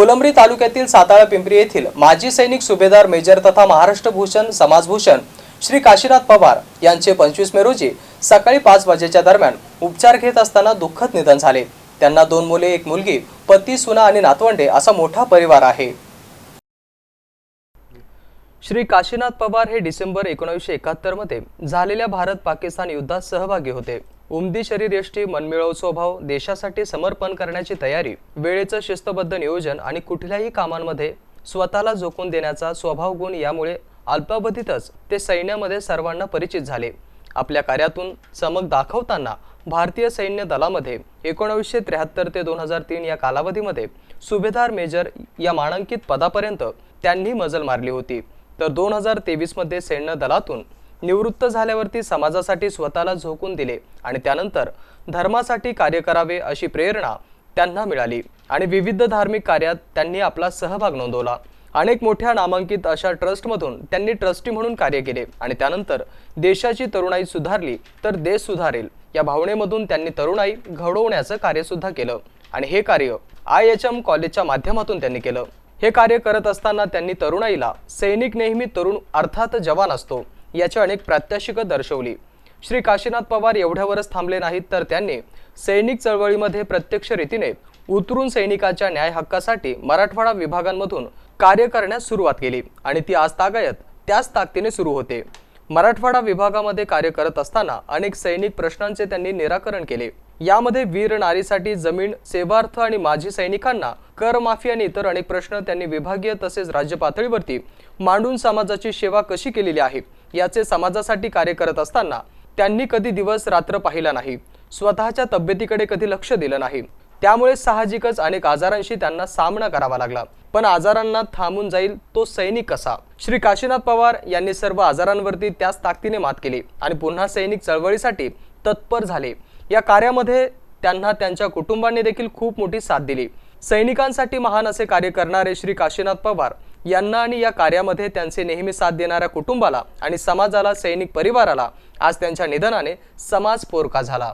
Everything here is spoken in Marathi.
फुलंब्री तालुक्यातील साताळा पिंपरी येथील माजी सैनिक सुभेदार मेजर तथा महाराष्ट्र भूषण समाजभूषण श्री काशीनाथ पवार यांचे पंचवीस मे रोजी सकाळी पाच वाजेच्या दरम्यान उपचार घेत असताना दुःखद निधन झाले. त्यांना दोन मुले एक मुलगी पती सुना आणि नातवंडे असा मोठा परिवार आहे. श्री काशीनाथ पवार हे डिसेंबर एकोणीसशे एकाहत्तरमध्ये झालेल्या भारत पाकिस्तान युद्धात सहभागी होते. उमदी शरीरयष्टी मनमिळव स्वभाव देशासाठी समर्पण करण्याची तयारी वेळेचं शिस्तबद्ध नियोजन आणि कुठल्याही कामांमध्ये स्वतःला झोकून देण्याचा स्वभाव गुण यामुळे अल्पावधीतच ते सैन्यामध्ये सर्वांना परिचित झाले. आपल्या कार्यातून चमक दाखवताना भारतीय सैन्य दलामध्ये एकोणावीसशे त्र्याहत्तर ते दोन हजार तीन या कालावधीमध्ये सुभेदार मेजर या मानांकित पदापर्यंत त्यांनी मजल मारली होती. तर दोन हजार तेवीसमध्ये सैन्य दलातून निवृत्त झाल्यावरती समाजासाठी स्वतःला झोकून दिले आणि त्यानंतर धर्मासाठी कार्य करावे अशी प्रेरणा त्यांना मिळाली. आणि विविध धार्मिक कार्यात त्यांनी आपला सहभाग नोंदवला. अनेक मोठ्या नामांकित अशा ट्रस्टमधून त्यांनी ट्रस्टी म्हणून कार्य केले आणि त्यानंतर देशाची तरुणाई सुधारली तर देश सुधारेल या भावनेमधून त्यांनी तरुणाई घडवण्याचं कार्यसुद्धा केलं. आणि हे कार्य आय एच एम कॉलेजच्या माध्यमातून त्यांनी केलं. हे कार्य करत असताना त्यांनी तरुणाईला सैनिक नेहमी तरुण अर्थात जवान असतो. याची अनेक प्रात्यक्षिकं दर्शवली. श्री काशीनाथ पवार एवढ्यावरच थांबले नाहीत तर त्यांनी सैनिक चळवळीमध्ये प्रत्यक्ष रीतीने उतरून सैनिकाच्या न्याय हक्कासाठी मराठवाडा विभागांमधून कार्य करण्यास सुरुवात केली आणि ती आज तागायत त्याच ताकदीने सुरू होते. मराठवाडा विभागामध्ये कार्य करत असताना अनेक सैनिक प्रश्नांचे त्यांनी निराकरण केले. यामध्ये वीर नारीसाठी जमीन सेवार्थ आणि माजी सैनिकांना करमाफी आणि इतर अनेक प्रश्न त्यांनी विभागीय तसेच राज्य पातळीवरती मांडून समाजाची सेवा कशी केलेली आहे याचे समाजासाठी कार्य करत असताना त्यांनी कधी दिवस रात्र पाहिला नाही स्वतःच्या तब्येतीकडे कधी लक्ष दिलं नाही. त्यामुळे साहजिकच अनेक आजारांशी त्यांना सामना करावा लागला. पण आजारांना थांबून जाईल तो सैनिक कसा? श्री काशीनाथ पवार यांनी सर्व आजारांवरती त्याच ताकदीने मात केली आणि पुन्हा सैनिक चळवळीसाठी तत्पर झाले. या कार्यामध्ये त्यांना त्यांच्या कुटुंबांनी देखील खूप मोठी साथ दिली. सैनिकांसाठी महान असे कार्य करणारे श्री काशीनाथ पवार यांना आणि या कार्यामध्ये त्यांचे नेहमी साथ देणाऱ्या कुटुंबाला आणि समाजाला सैनिक परिवाराला आज त्यांच्या निधनाने समाज पोरका झाला.